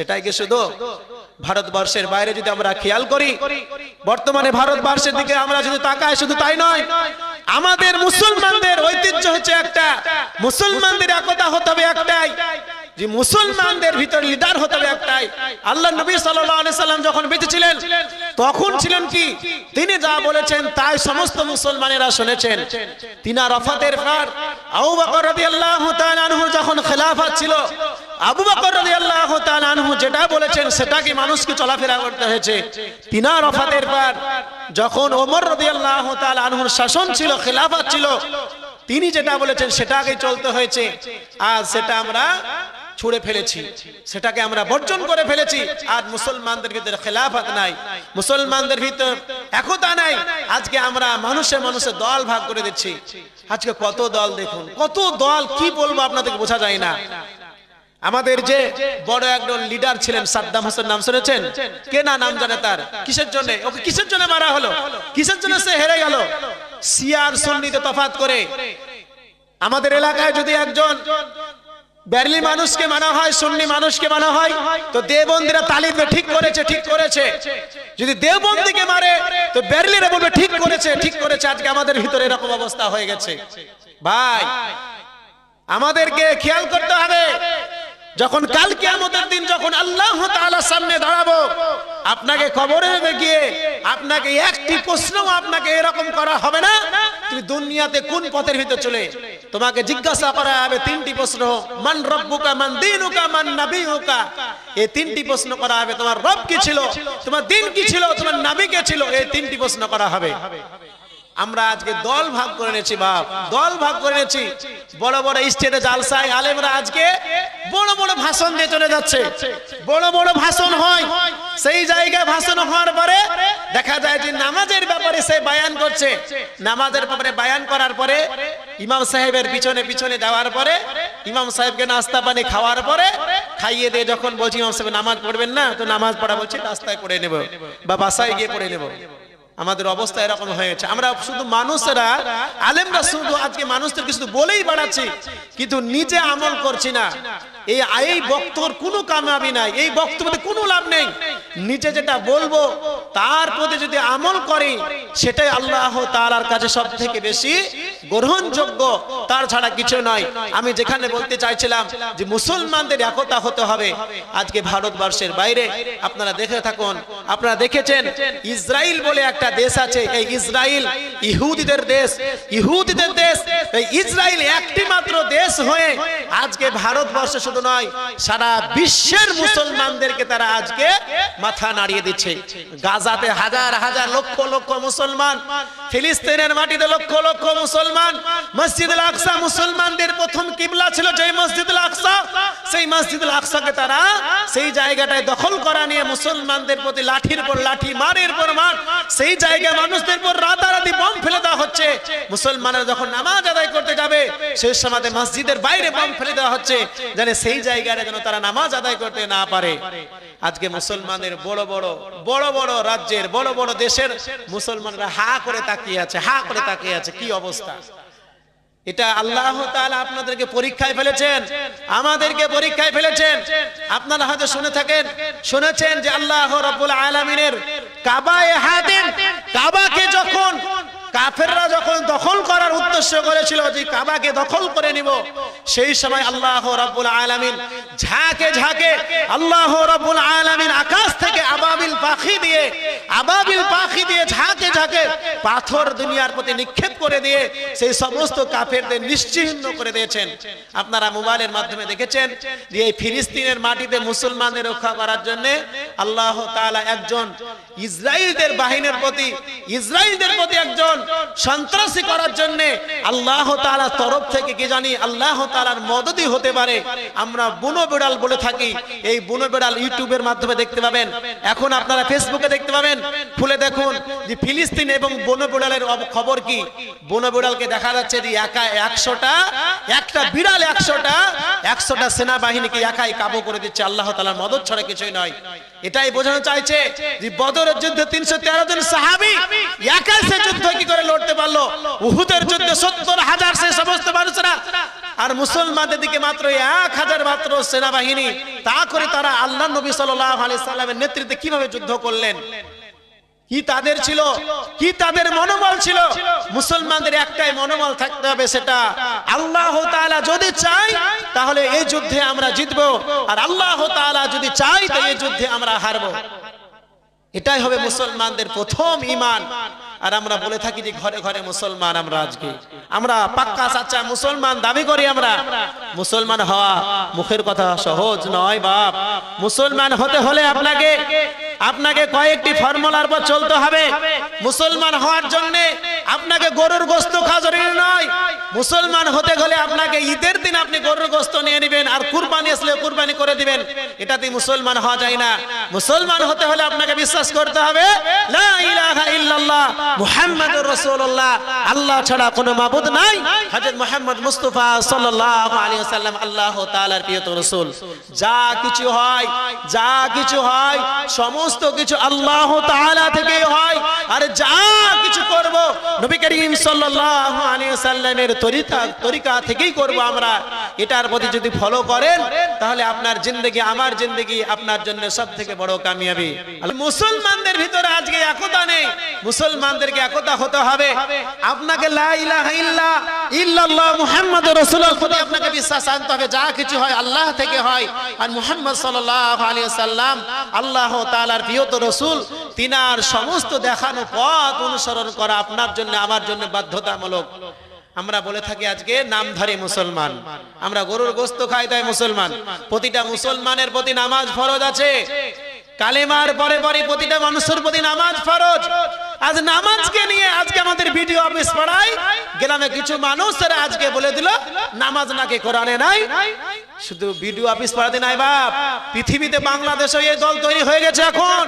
সেটাই কি শুধু? ভারতবর্ষের বাইরে যদি আমরা খেয়াল করি, বর্তমানে ভারতবর্ষের দিকে আমরা যদি তাকাই, শুধু তাই নয়, আমাদের মুসলমানদের ঐতিহ্য হচ্ছে একটা। মুসলমানদের একতা হতে হবে একটাই। যে মুসলমানদের ভিতর লিডার হতে হবে একটাই। আল্লাহ নবী আলাইহি সাল্লাম যখন বেঁচে ছিলেন, তখন ছিলেন কি? তিনি যা বলেছেন, তাই সমস্ত মুসলমানেরা শুনেছেন। তিনা রফাতের পর আবু বকর রাদিয়াল্লাহু তাআলা আনহু যখন খেলাফত ছিল আবু বকর রাদিয়াল্লাহু তাআলা আনহু যেটা বলেছেন, সেটা কি মানুষকে চলাফেরা করতে হয়েছে? তিনা রফাতের পর যখন ওমর রাদিয়াল্লাহু তাআলা আনহুর শাসন ছিল, খেলাফত ছিল, তিনি যেটা বলেছেন সেটাকেই চলতে হয়েছে। আর সেটা আমরা ছুড়ে ফেলেছি, সেটাকে আমরা বর্জন করে ফেলেছি। আর মুসলমানদের ভিতরে খেলাফত নাই, মুসলমানদের ভিতর একতা নাই। আজকে আমরা মানুষে মানুষে দল ভাগ করে দিচ্ছি। আজকে কত দল দেখুন, কত দল কি বলব আপনাদেরকে বোঝা যায় না। আমাদের যে বড় একজন লিডার ছিলেন সাদ্দাম হোসেন নাম শুনেছেন? কে না নাম জানে তার? কিসের জন্য ওকে কিসের জন্য মারা হলো? কিসের জন্য সে হেরে গেল? সিয়ার সুন্নিতে তফাত করে। আমাদের এলাকায় যদি একজন ব্যারলি মানুষকে মানা হয় সুন্নি মানুষকে মানা হয় তো দেবন্দিরা তালি দেবে ঠিক করেছে ঠিক করেছে। যদি দেবন্দিকে মারে তো ব্যারলিরা বলবে ঠিক করেছে ঠিক করেছে। আজকে আমাদের ভিতরে এরকম অবস্থা হয়ে গেছে। ভাই আমাদেরকে খেয়াল করতে হবে। যখন কাল কিয়ামতের দিন যখন আল্লাহ সামনে দাঁড়াবো, আপনাকে কবরে গিয়ে আপনাকে একটি প্রশ্ন আপনাকে এরকম করা হবে না, তুমি দুনিয়াতে কোন পথের ভিতরে চলে? তোমাকে জিজ্ঞাসা করা হবে তিনটি প্রশ্ন, মান রব্বুকা, মান দীনুকা, মান নাবিয়ুকা? এই তিনটি প্রশ্ন করা হবে, তোমার রব কি ছিল? তোমার দিন কি ছিল? তোমার নাবি কে ছিল? এই তিনটি প্রশ্ন করা হবে। আমরা আজকে দল ভাগ করে নিয়েছি বাপ, দল ভাগ করে নিয়েছি। বড় বড় স্টেটে জালসায় আলেমরা আজকে বড় বড় ভাষণ দিয়ে চলে যাচ্ছে। বড় বড় ভাষণ হয়, সেই জায়গায় ভাষণ হওয়ার পরে দেখা যায় যে নামাজের ব্যাপারে সে বায়ান করছে। নামাজের ব্যাপারে বায়ান করার পরে ইমাম সাহেবের পিছনে পিছনে যাওয়ার পরে ইমাম সাহেবকে নাস্তা পানি খাওয়ার পরে খাইয়ে দিয়ে যখন বলছি, ইমাম সাহেব, নামাজ পড়বেন না, তো নামাজ পড়া বলছি, রাস্তায় পড়ে নেব বা বাসায় গিয়ে পড়ে নেব। আমাদের অবস্থা এরকম হয়েছে। আমরা শুধু মানুষেরা, আলেমরা শুধু আজকে মানুষদেরকে শুধু বলেই বাড়াচ্ছি, কিন্তু নিজে আমল করছি না। এই এই বক্তব্যর কোনো কামাবি নাই। এই বক্তব্যতে কোনো লাভ নেই। নিজে যেটা বলব, তার প্রতি যদি আমল করি, সেটাই আল্লাহ তাআলার কাছে সব থেকে বেশি গ্রহণযোগ্য। তার ছাড়া কিছু নয়। আমি যেখানে বলতে চাইছিলাম যে মুসলমানদের একতা হতে হবে। আজকে ভারতবর্ষের বাইরে আপনারা দেখে থাকুন। আপনারা দেখেছেন ইসরায়েল বলে একটা দেশ আছে। এই ইসরায়েল ইহুদিদের দেশ। ইহুদিদের দেশ, এই ইসরায়েল একটি মাত্র দেশ হয়ে আজকে ভারতবর্ষ শুধু নয়, সারা বিশ্বের মুসলমানদেরকে তারা আজকে মাথা নাড়িয়ে দিচ্ছে। গাজাতে হাজার হাজার লক্ষ লক্ষ মুসলমান, ফিলিস্তিনের মাটিতে লক্ষ লক্ষ মুসলমান, মসজিদুল আকসা মুসলমানদের প্রথম কিবলা ছিল যে মসজিদুল আকসা। সেই মসজিদুল আকসাকে তারা সেই জায়গাটায় দখল করা নিয়ে মুসলমানদের প্রতি লাঠির পর লাঠি, মারের পর মার, সেই জায়গায় মানুষদের পর রাতারাতি বম ফেলে হচ্ছে। মুসলমানরা যখন নামাজ আদায় করতে যাবে সেই সময় মসজিদের বাইরে বম ফেলে দেওয়া হচ্ছে জানে সেই জায়গায় যেন তারা নামাজ আদায় করতে না পারে। আজকে মুসলমানদের বড় বড় বড় বড় রাজ্যের, বড় বড় দেশের মুসলমানরা হা করে তাকিয়ে আছে, হা করে তাকিয়ে আছে। কি অবস্থা? এটা আল্লাহ আপনাদেরকে পরীক্ষায় ফেলেছেন, আমাদেরকে পরীক্ষায় ফেলেছেন। আপনারা হয়তো শুনে থাকেন, শুনেছেন যে আল্লাহ রাব্বুল আলামিনের কাবায়ে হাদিন কাবাকে যখন কাফেররা যখন দখল করার উদ্দেশ্য করেছিল যে কাবাকে দখল করে নিব, সেই সময় আল্লাহ রাব্বুল আলামিন ঝাঁকে ঝাঁকে আল্লাহ রাব্বুল আলামিন আকাশ থেকে আবাবিল পাখি দিয়ে, আবাবিল পাখি দিয়ে ঝাঁকে ঝাঁকে পাথর দুনিয়ার প্রতি নিক্ষেপ করে দিয়ে সেই সমস্ত কাফেরদের নিশ্চিহ্ন করে দিয়েছেন। আপনারা মোবাইলের মাধ্যমে দেখেছেন যে এই ফিলিস্তিনের মাটিতে মুসলমানদের রক্ষা করার জন্য আল্লাহ তাআলা একজন ইসরায়েলদের বাহিনীর প্রতি ইসরায়েলদের প্রতি একজন সন্ত্রাসী করার জন্য আল্লাহ তাআলার তরফ থেকে কি জানি আল্লাহ তাআলার মদতই হতে পারে। আমরা বুনো বিড়াল বলে থাকি। এই বুনো বিড়াল ইউটিউবের মাধ্যমে দেখতে পাবেন। এখন আপনারা ফেসবুকে দেখতে পাবেন। খুলে দেখুন যে ফিলিস্তিন এবং বনো বিড়ালের খবর কি? বনো বিড়ালকে দেখা যাচ্ছে যে একা একশোটা, একটা বিড়াল একশোটা একশোটা সেনাবাহিনীকে একাই কাবু করে দিচ্ছে। আল্লাহ তাআলার মদত ছাড়া কিছুই নয়। এটাই বোঝানো চাইছে যে বদরের যুদ্ধে তিনশো তেরো জন সাহাবি একাই সে যুদ্ধ কি করে লড়তে পারল? উহুদের যুদ্ধে সত্তর হাজার সে সমস্ত মানুষরা আর মুসলমানদের দিকে মাত্র এক হাজার মাত্র সেনাবাহিনী, তা করে তারা আল্লাহ নবী সাল্লাহ আলি সাল্লামের নেতৃত্বে কীভাবে যুদ্ধ করলেন? কি তাদের ছিল? কি তাদের মনোবল ছিল? মুসলমানদের একটাই মনোবল থাকতে হবে সেটা, আল্লাহ যদি চাই তাহলে এই যুদ্ধে আমরা জিতবো। আর আল্লাহ যদি চাই তো এই যুদ্ধে আমরা হারবো। এটাই হবে মুসলমানদের প্রথম ইমান। আর আমরা বলে থাকি যে ঘরে ঘরে মুসলমান আমরা আজকে। আমরা পাক্কা সাচ্চা মুসলমান, দাবি করি আমরা। মুসলমান হওয়া মুখের কথা সহজ নয় বাপ। মুসলমান হতে হলে আপনাকে আপনাকে কয়েকটি ফর্মুলার পর চলতে হবে। মুসলমান হওয়ার জন্য আপনাকে গরুর গোস্ত খাওয়া জরুরি নয়। মুসলমান হতে গেলে আপনাকে ঈদের দিন আপনি গরুর গোস্ত নিয়ে নেবেন আর কুরবানি আসলে কুরবানি করে দিবেন। এটাতে মুসলমান হওয়া যায় না। মুসলমান হতে হলে আপনাকে বিশ্বাস করতে হবে, লা ইলাহা ইল্লাল্লাহ, মুহাম্মাদুর রাসূলুল্লাহ। আল্লাহ ছাড়া কোনো মাবুদ নাই। হযরত মুহাম্মদ মুস্তাফা সাল্লাল্লাহু আলাইহি ওয়াসাল্লাম আল্লাহ তাআলার প্রিয় রাসূল। যা কিছু হয়, যা কিছু হয়, সমস্ত কিছু আল্লাহ তাআলা থেকেই হয় আর যা কিছু করব নবী করিম সাল্লাল্লাহু আলাইহি ওয়াসাল্লামের তরিকা তরিকা থেকেই করব আমরা। এটার প্রতি যদি ফলো করেন, তাহলে আপনার জিন্দগি আমার জিন্দগি, আপনার জন্য সবথেকে বড় কামিয়াবি। মুসলমানদের ভিতরে আজকে একতা নেই। মুসলমানদেরকে একতা হতে হবে। আপনাকে লা ইলাহা ইল্লা ইল্লাল্লাহ মুহাম্মাদুর রাসূলুল্লাহ। প্রতি আপনাকে বিশ্বাস আনতে হবে, যা কিছু হয় আল্লাহ থেকে হয়। আর মুহাম্মদ সাল্লাল্লাহু আলাইহি সাল্লাম আল্লাহ তাআলার প্রিয় তো রাসূল, তিনার সমস্ত দেখানো পথ অনুসরণ করা আপনার জন্য, আমার জন্য বাধ্যতামূলক। আমরা বলে থাকি আজকে, নামধারী মুসলমান। আমরা গরুর গোস্ত খাই তাই মুসলমান। প্রতিটা মুসলমানের প্রতি নামাজ ফরজ আছে। কালেমার পরে পরে প্রতিটা মানুষের প্রতি নামাজ ফরজ। আজ নামাজকে নিয়ে আজকে আমাদের ভিডিও অফিস পড়াই গ্রামে কিছু মানুষেরা আজকে বলে দিল, নামাজ নাকি কোরআনে নাই। শুধু ভিডিও অফিস পড়াতে নাই বাপ, পৃথিবীতে বাংলাদেশে এই দল তৈরি হয়ে গেছে এখন।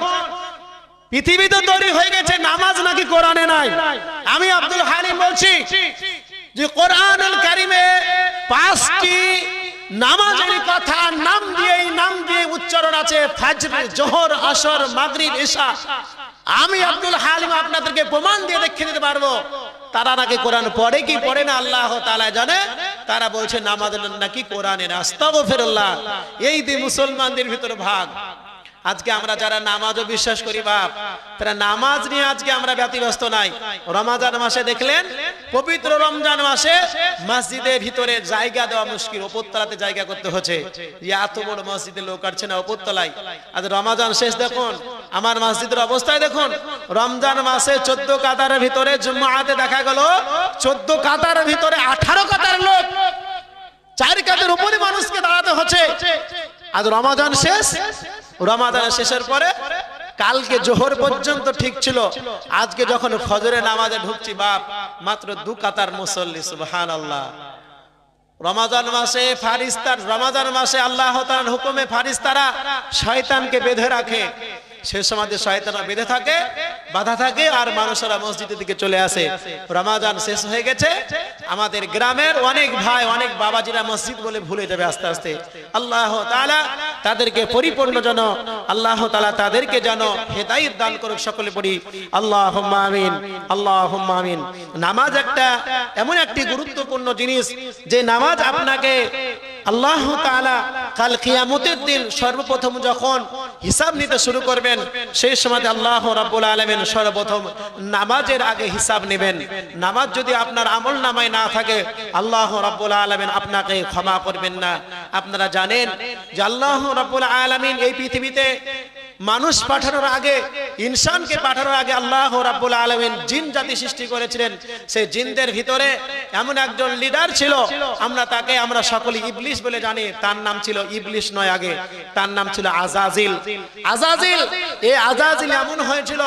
পৃথিবীতে তৈরি হয়ে গেছে নামাজ নাকি কোরআনে নাই। আমি আব্দুল হালিম বলছি যে কোরআনুল কারিমে পাঁচটি নামাজের কথা নাম দিয়ে নাম উচ্চারণ আছে, ফাজর, জোহর, আসর, মাগরিব ঈশা আমি আব্দুল হালিম আপনাদেরকে প্রমাণ দিয়ে দেখিয়ে দিতে পারব। তারা নাকি কোরআন পড়ে কি পড়ে না, আল্লাহ তাআলা জানে। তারা বলছে, নামাজ নাকি কোরআনের আস্তাগফিরুল্লাহ। এই দি মুসলমানদের ভিতরে ভাগ। আজকে আমরা যারা নামাজও বিশ্বাস করি বাপ, তারা নামাজ নিয়ে আজকে আমরা ব্যতিব্যস্ত নাই। রমাজান মাসে দেখলেন, পবিত্র রমজান মাসে মসজিদের ভিতরে জায়গা দেওয়া মুশকিল ওপরতলাতে জায়গা করতে হচ্ছে। এত বড় মসজিদে লোক আসছে না ওপরতলায় আজ রমাজান শেষ দেখুন, আমার মসজিদের অবস্থায় দেখুন, রমজান মাসে চোদ্দ কাতারের ভিতরে জুম্মাতে দেখা গেল, চোদ্দ কাতারের ভিতরে আঠারো কাতার লোক, চার কাতের উপরে মানুষকে দাঁড়াতে হচ্ছে। আজ রমাজান শেষ। রমাদান শেষের পরে কালকে জোহর পর্যন্ত ঠিক ছিল। আজকে যখন ফজরে নামাজে ঢুকছি, বাপ, মাত্র দু কাতার মুসল্লি সুবহান আল্লাহ রমাজান মাসে ফারিস্তার রমাজান মাসে আল্লাহ হুকুমে ফারিস্তারা শয়তানকে বেঁধে রাখে। সে সমাজে শয়তানরা বেঁধে থাকে, বাধা থাকে আর মানুষেরা মসজিদের দিকে চলে আসে। রমাজান শেষ হয়ে গেছে। আমাদের গ্রামের অনেক ভাই, অনেক বাবাজিরা মসজিদ বলে ভুলে যাবে আস্তে আস্তে। আল্লাহ তাআলা তাদেরকে পরিপূর্ণ যেন আল্লাহ তালা তাদেরকে যেন হেদায়েত দান করুক সকলে পড়ি। আল্লাহুম্মা আমিন। আল্লাহুম্মা আমিন। নামাজ একটা এমন একটি গুরুত্বপূর্ণ জিনিস যে নামাজ আপনাকে আল্লাহ তাআলা কাল কিয়ামতের দিন সর্বপ্রথম যখন হিসাব নিতে শুরু করবেন সেই সময় আল্লাহ রাব্বুল আলামিন সর্বপ্রথম নামাজের আগে হিসাব নেবেন। নামাজ যদি আপনার আমল নামায় না থাকে আল্লাহ রাব্বুল আলামিন আপনাকে ক্ষমা করবেন না। আপনারা জানেন যে আল্লাহ রাব্বুল আলামিন এই পৃথিবীতে মানুষ পাঠানোর আগে, ইনসানকে পাঠানোর আগে আল্লাহ রাব্বুল আলামিন জিন জাতি সৃষ্টি করেছিলেন। সেই জিনদের ভিতরে এমন একজন লিডার ছিল, আমরা তাকে আমরা সকলে ইবলিশ বলে জানি। তার নাম ছিল ইবলিশ নয় আগে, তার নাম ছিল আজাজিল। আজাজিল, এই আজাজিল এমন হয়েছিল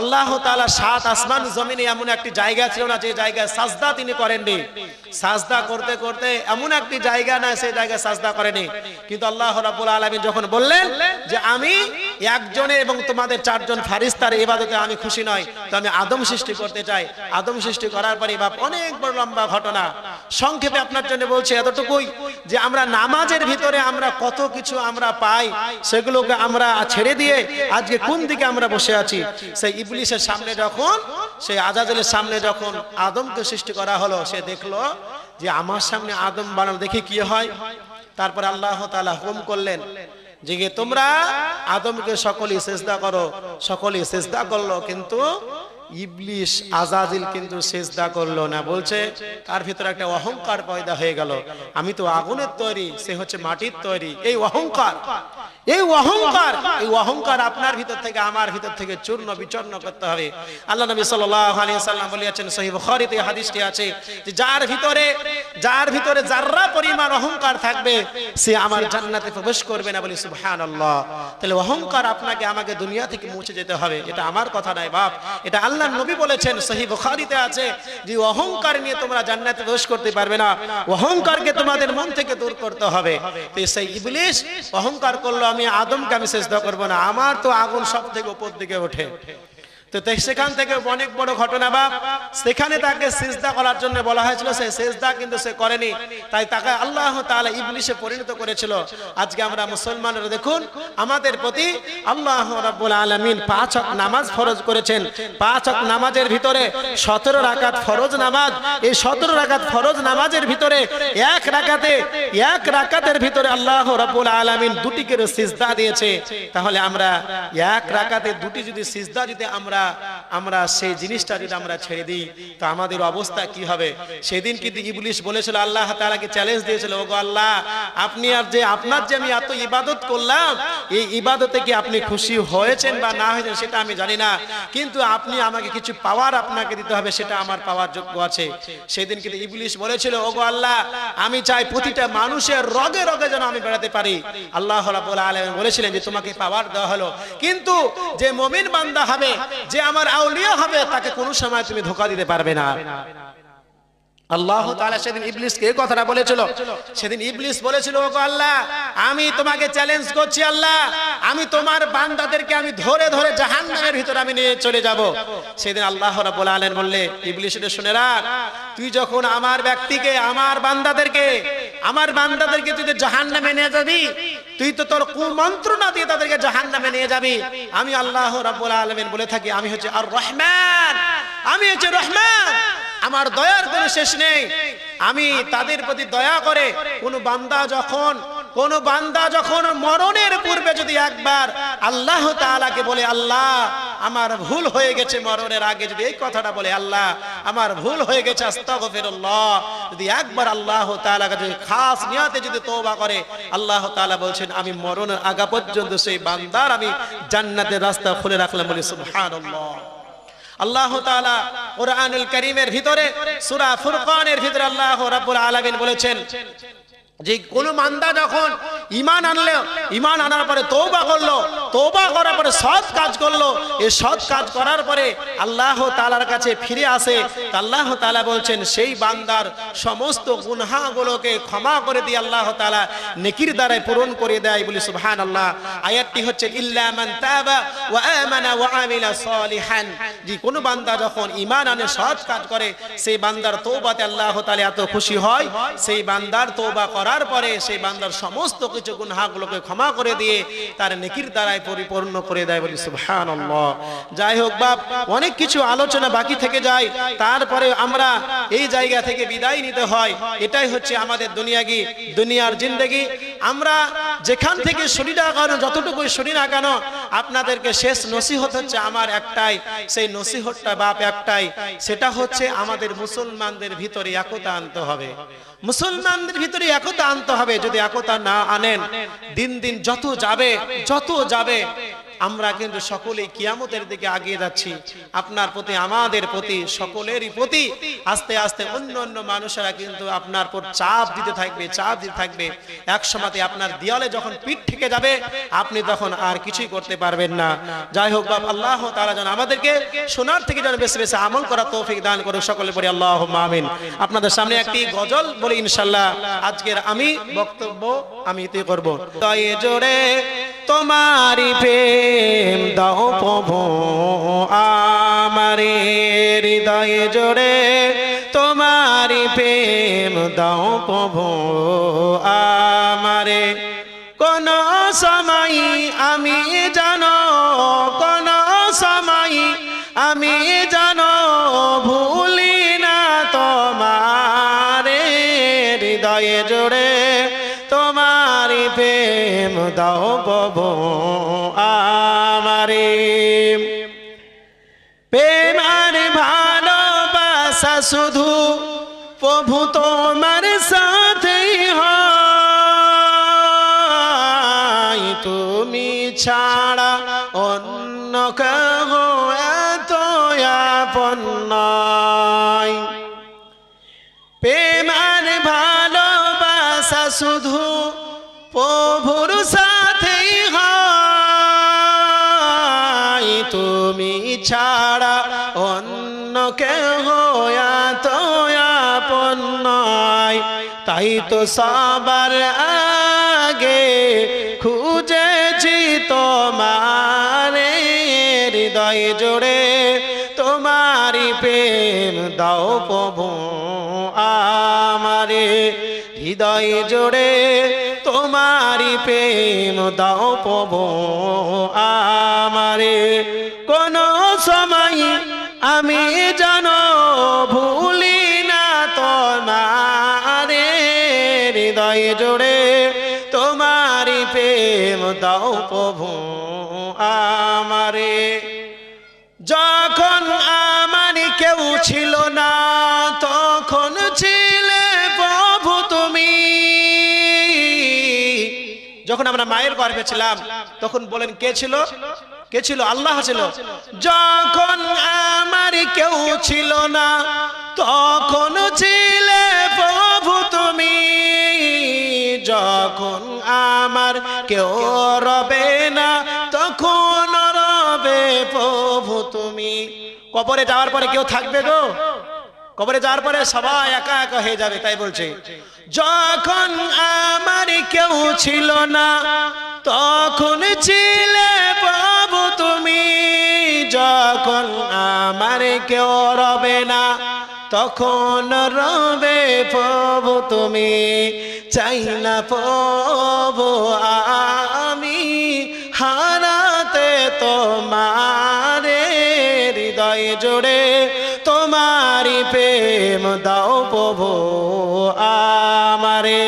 আল্লাহ তাআলা সাত আসমান জমিনে এমন একটি জায়গা ছিল না যে জায়গায় সাজদা তিনি করেননি। সাজদা করতে করতে এমন একটি জায়গা না সেই জায়গায় সাজদা করেনি। কিন্তু আল্লাহ রাব্বুল আলামিন যখন বললেন যে আমি একজনে এবং তোমাদের চারজন ফারিস্তার ইবাদতে আমি খুশি নয় তো আমি আদম সৃষ্টি করতে চাই। আদম সৃষ্টি করার পরে বাপ অনেক বড় লম্বা ঘটনা। সংক্ষেপে আপনার জন্য বলছি এতটুকুই যে আমরা নামাজের ভিতরে আমরা কত কিছু আমরা পাই, সেগুলোকে আমরা ছেড়ে দিয়ে আজকে কোন দিকে আমরা বসে আছি, সেই ইবলিশের সামনে যখন, সেই আজাদের সামনে যখন আদমকে সৃষ্টি করা হলো, সে দেখল যে আমার সামনে আদম বানানো, দেখি কি হয়। তারপর আল্লাহ তালা হুম করলেন যে, তোমরা আদমকে সকলেই চেষ্টা করো, সকলেই চেষ্টা করল, কিন্তু ইবলিশ আজাজিল কিন্তু সেজদা করল না, বলছে, তার ভিতরে একটা অহংকার পয়দা হয়ে গেল। আমি তো আগুনের তৈরি, সে হচ্ছে মাটির তৈরি। এই অহংকার এই অহংকার এই অহংকার আপনার ভিতর থেকে, আমার ভিতর থেকে চূর্ণ বিচূর্ণ করতে হবে। আল্লাহ নবী সাল্লাল্লাহু আলাইহি সাল্লাম বলেছেন সহিহ বুখারীতে হাদিসটি আছে যে যার ভিতরে যার ভিতরে যাররা পরিমাণ অহংকার থাকবে, সে আমার জান্নাতে প্রবেশ করবে না বলে সুবহানাল্লাহ। তাহলে অহংকার আপনাকে আমাকে দুনিয়া থেকে মুছে যেতে হবে। এটা আমার কথা নয় বাপ, এটা আল্লাহর নবী বলেছেন সেই বুখারীতে আছে যে অহংকার নিয়ে তোমরা জান্নাতে প্রবেশ করতে পারবে না। অহংকারকে তোমাদের মন থেকে দূর করতে হবে। তো সেই ইবলিশ অহংকার করল, আমি আদমকে আমি চেষ্টা করব না। আমার তো আগুন সব থেকে উপর দিকে ওঠে। তো সেখান থেকে অনেক বড় ঘটনা বা সেখানে তাকে সিজদা করার জন্য বলা হয়েছিল, সে সিজদা কিন্তু সে করেনি। তাই তাকে আল্লাহ তাআলা ইবলিশে পরিণত করেছিল। আজকে আমরা মুসলমানরা দেখুন, আমাদের প্রতি আল্লাহ রাব্বুল আলামিন পাঁচ ওয়াক্ত নামাজ ফরজ করেছেন। পাঁচ ওয়াক্ত নামাজের ভিতরে 17 রাকাত ফরজ নামাজ, এই 17 রাকাত ফরজ নামাজের ভিতরে এক রাকাতে, এক রাকাতের ভিতরে আল্লাহ রাব্বুল আলামিন দুটি করে সিজদা দিয়েছে। তাহলে আমরা এক রাকাতে দুটি যদি সিজদা যদি আমরা আমরা সেই জিনিসটা যদি আমরা ছেড়ে দিই, তো আমাদের অবস্থা কি হবে? সেদিন কিন্তু ইবলিশ বলেছিল, আল্লাহ তাআলাকে চ্যালেঞ্জ দিয়েছিল, ওগো আল্লাহ, আপনি আর যে, আপনার যে আমি এত ইবাদত করলাম, এই ইবাদতে কি আপনি খুশি হয়েছেন বা না হয়েছেন সেটা আমি জানি না। কিন্তু আপনি আমাকে কিছু পাওয়ার আপনাকে দিতে হবে, সেটা আমার পাওয়ার যোগ্য আছে। সেদিন কিন্তু ইবলিশ বলেছিল, ওগো আল্লাহ, আমি চাই প্রতিটা মানুষের রগে রগে যেন আমি বেড়াতে পারি। আল্লাহ বলেছিলেন যে, তোমাকে পাওয়ার দেওয়া হলো। কিন্তু যে মুমিন বান্দা হবে যে আমার আউলিয়া হবে, তাকে কোনো সময় তুমি ধোকা দিতে পারবে না। আল্লাহ তাআলা সেদিন ইবলিসকে এই কথাটা বলেছিল। সেদিন ইবলিস বলেছিল, ওগো আল্লাহ, আমি তোমাকে চ্যালেঞ্জ করছি আল্লাহ, আমি তোমার বান্দাদেরকে আমি ধরে ধরে জাহান্নামের ভিতরে আমি নিয়ে চলে যাব। সেদিন আল্লাহ রাব্বুল আলামিন বললে, ইবলিস শুনে রাখ, তুই যখন আমার ব্যক্তিকে, আমার বান্দাদেরকে আমার বান্দাদেরকে তুই জাহান্নামে নিয়ে যাবি তুই তো তোর কুমন্ত্রণা দিয়ে তাদেরকে জাহান নামে নিয়ে যাবি। আমি আল্লাহ রাব্বুল আলামিন বলে থাকি, আমি হচ্ছে আর রহমান আমি হচ্ছে রহমান। আমার দয়ার কোনো শেষ নেই। আমি তাদের প্রতি দয়া করে কোন বান্দা যখন, কোন বান্দা যখন মরণের পূর্বে যদি একবার আল্লাহ তাআলাকে বলে, আল্লাহ আমার ভুল হয়ে গেছে মরণের আগে যদি এই কথাটা বলে, আল্লাহ, আমার ভুল হয়ে গেছে, আস্তাগফিরুল্লাহ। যদি একবার আল্লাহ তাআলা কাছে খাস নিয়তে যদি তওবা করে, আল্লাহ তাআলা বলছেন, আমি মরণের আগা পর্যন্ত সেই বান্দার আমি জান্নাতের রাস্তা খুলে রাখলাম বলি, সুবহানাল্লাহ। আল্লাহ তাআলা কোরআনুল কারীমের ভিতরে, সূরা ফুরকানের ভিতরে আল্লাহ রাব্বুল আলামিন বলেছেন যে কোন মান্দা যখন ইমান আনলো ইমান আনার পরে তৌবা করল তৌবা করার পরে সৎ কাজ করল এই সৎ কাজ করার পরে আল্লাহ তালার কাছে ফিরে আসে। আল্লাহ তালা বলছেন, সেই বান্দার সমস্ত গুনাহগুলোকে ক্ষমা করে দিয়ে আল্লাহ তালা নেকির দ্বারায় পূরণ করে দেয় বলি সুবহানাল্লাহ। আয়াতটি হচ্ছে তাবা ওয়া যে কোনো বান্দা যখন ইমান আনে, সৎ কাজ করে, সেই বান্দার তৌবাতে আল্লাহ তাআলা এত খুশি হয়, সেই বান্দার তওবা করার পরে সেই বান্দার সমস্ত কিছু গুনাহগুলোকে ক্ষমা করে দিয়ে তার নেকির দ্বারাই পরিপূর্ণ করে দেয় বলি, সুবহানাল্লাহ। যাই হোক বাপ, অনেক কিছু আলোচনা বাকি থেকে যায়। তারপরে আমরা এই জায়গা থেকে বিদায় নিতে হয়। এটাই হচ্ছে আমাদের দুনিয়াগি, দুনিয়ার জিন্দেগি। আমরা যেখান থেকে শুনি না কেন যতটুকু শুনি না কেন আপনাদেরকে শেষ নসিহত হচ্ছে আমার একটাই। সেই নসিহতটা বাপ একটাই। সেটা হচ্ছে আমাদের মুসলমানদের ভিতরে একতা আনতে হবে। মুসলমানদের ভিতরে একতা আনতে হবে যদি একতা না আনেন দিন দিন যত যাবে যত যাবে আমরা কিন্তু সকলেই কিয়ামতের দিকে আগিয়ে যাচ্ছি। আপনার প্রতি, আমাদের প্রতি, সকলেরই প্রতি আস্তে আস্তে অন্য অন্য মানুষেরা কিন্তু আপনার পর চাপ দিতে থাকবে, চাপ দিতে থাকবে। এক সময়তে আপনার দেয়ালে যখন পিঠ থেকে যাবে, আপনি তখন আর কিছুই করতে পারবেন না। যাই হোক বাপ, আল্লাহ তারা যেন আমাদেরকে সোনার থেকে যেন বেশি বেশি আমল করা তৌফিক দান করুক, সকলে পড়ি আল্লাহ আমিন। আপনাদের সামনে একটি গজল বলি ইনশাল্লাহ আজকের আমি বক্তব্য আমি এতে করব। জোরে তোমারি প্রেম দাও প্রভু, আমারে হৃদয়ে জোরে। তোমারি প্রেম দাও প্রভু, আমারে। কোন সময় আমি জানো, কোন সময় আমি জানো, ভুলি না তোমারে প্রেম দাও বব, আমারে। প্রেমার ভালোবাসা শুধু প্রভু তোমার সাথে হয়। তুমি ছাড়া অন্য কাহ এত আপন ভালোবাসা শুধু প্রভুর সাথেই হয়। তুমি ছাড়া অন্য কেহ এত আপন তাই তো সবার আগে খুঁজেছি তোমারে হৃদয় জোড়ে। তোমারি প্রেম দাও প্রভু আমারে। হৃদয় জোড়ে তোমারি প্রেম দাও প্রভু আমারে। কোন সময় আমি জানো ভুলি না তোমারে। হৃদয় জোড়ে তোমারি প্রেম দাও প্রভু আমারে। যখন আমার কেউ ছিল না যখন আমরা মায়ের গর্ভে ছিলাম, তখন বলেন, কে ছিল? কে ছিল? আল্লাহ ছিল। যখন আমার কেউ ছিল না, তখন ছিলে প্রভু তুমি। যখন আমার কেউ রবে না, তখন রবে প্রভু তুমি। কবরে যাওয়ার পরে কেউ থাকবে গো? কবরে যাওয়ার পরে সবাই একা একা হয়ে যাবে, তাই বলছে। যখন আমার কেউ ছিল না, তখন ছিলে প্রভু তুমি। যখন আমার কেউ রবে না, তখন রবে প্রভু তুমি। চাই না প্রভু আমি হারাতে তোমারে, হৃদয় জোড়ে প্রেম দাও প্রভু আমারে।